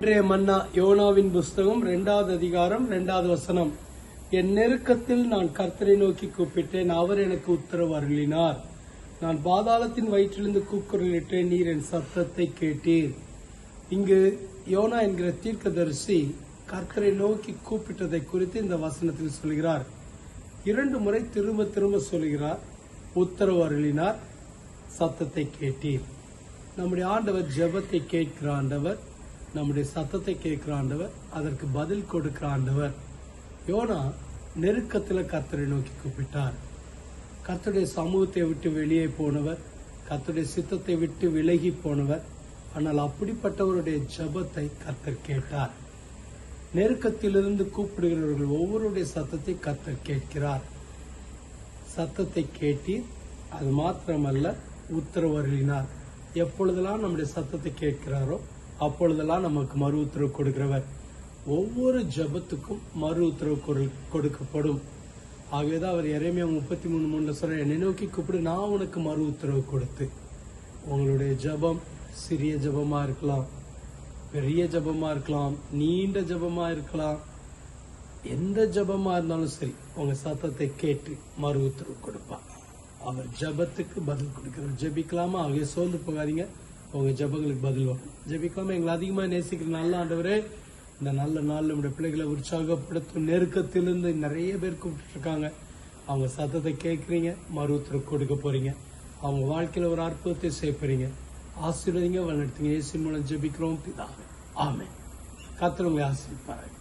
இன்றைய மன்னா யோனாவின் புஸ்தகம் இரண்டாவது அதிகாரம் இரண்டாவது வசனம். என் நெருக்கத்தில் நான் கர்த்தரை நோக்கி கூப்பிட்டேன் அவர் எனக்கு உத்தரவு அருளினார். நான் பாதாளத்தின் வயிற்றிலிருந்து கூக்குரலிட்டேன் நீர் என் சத்தத்தை கேட்டீர். இங்கு யோனா என்கிற தீர்க்கதரிசி கர்த்தரை நோக்கி கூப்பிட்டதை குறித்து இந்த வசனத்தில் சொல்கிறார். இரண்டு முறை திரும்ப திரும்ப சொல்கிறார் உத்தரவு அருளினார் சத்தத்தை கேட்டீர். நம்முடைய ஆண்டவர் ஜெபத்தை கேட்கிற ஆண்டவர் நம்முடைய சத்தத்தை கேட்கிற ஆண்டவர் அதற்கு பதில் கொடுக்கிற ஆண்டவர். யோனா நெருக்கத்துல கத்தரை நோக்கி கூப்பிட்டார். கத்துடைய சமூகத்தை விட்டு வெளியே போனவர் கத்துடைய சித்தத்தை விட்டு விலகி போனவர் ஆனால் அப்படிப்பட்டவருடைய ஜெபத்தை கத்தர் கேட்டார். நெருக்கத்திலிருந்து கூப்பிடுகிறவர்கள் ஒவ்வொருடைய சத்தத்தை கத்தர் கேட்கிறார். சத்தத்தை கேட்டீர் அது மாத்திரமல்ல உத்தரவருளினார் எப்பொழுதெல்லாம் நம்முடைய சத்தத்தை கேட்கிறாரோ அப்பொழுதெல்லாம் நமக்கு மறு உத்தரவு கொடுக்கிறவர். ஒவ்வொரு ஜெபத்துக்கும் மறு உத்தரவு கொடு- கொடுக்கப்படும். ஆகவேதான் அவர் இறைமையா முப்பத்தி மூணு மூணுல சொல்ற என்னை நோக்கி கூப்பிடு நான் உனக்கு மறு உத்தரவு கொடுத்து. உங்களுடைய ஜெபம் சிறிய ஜபமா இருக்கலாம் பெரிய ஜபமா இருக்கலாம் நீண்ட ஜபமா இருக்கலாம். எந்த ஜபமா இருந்தாலும் சரி உங்க சத்தத்தை கேட்டு மறு உத்தரவு கொடுப்பார். அவர் ஜெபத்துக்கு பதில் கொடுக்கிறார் ஜெபிக்கலாமா? ஆகிய சோர்ந்து போகாதீங்க. உங்க ஜெபங்களுக்கு பதில். வரும் எங்களை அதிகமா நேசிக்கிற நல்ல ஆண்டவரே இந்த நல்ல நாள் நம்முடைய பிள்ளைகளை உற்சாகப்படுத்தும் நெருக்கத்திலிருந்து நிறைய பேர் கூப்பிட்டு இருக்காங்க. அவங்க சத்தத்தை கேட்குறீங்க மறு உத்தரவு கொடுக்க போறீங்க. அவங்க வாழ்க்கையில ஒரு அற்புதத்தை செய்யப்படுறீங்க ஆசீர்வதிங்க வழிநடத்துங்க. ஏசி மூலம் ஜெபிக்கிறோம் பிதாவே. ஆமென். கர்த்தர் உங்களை ஆசீர்வதிப்பார்கள்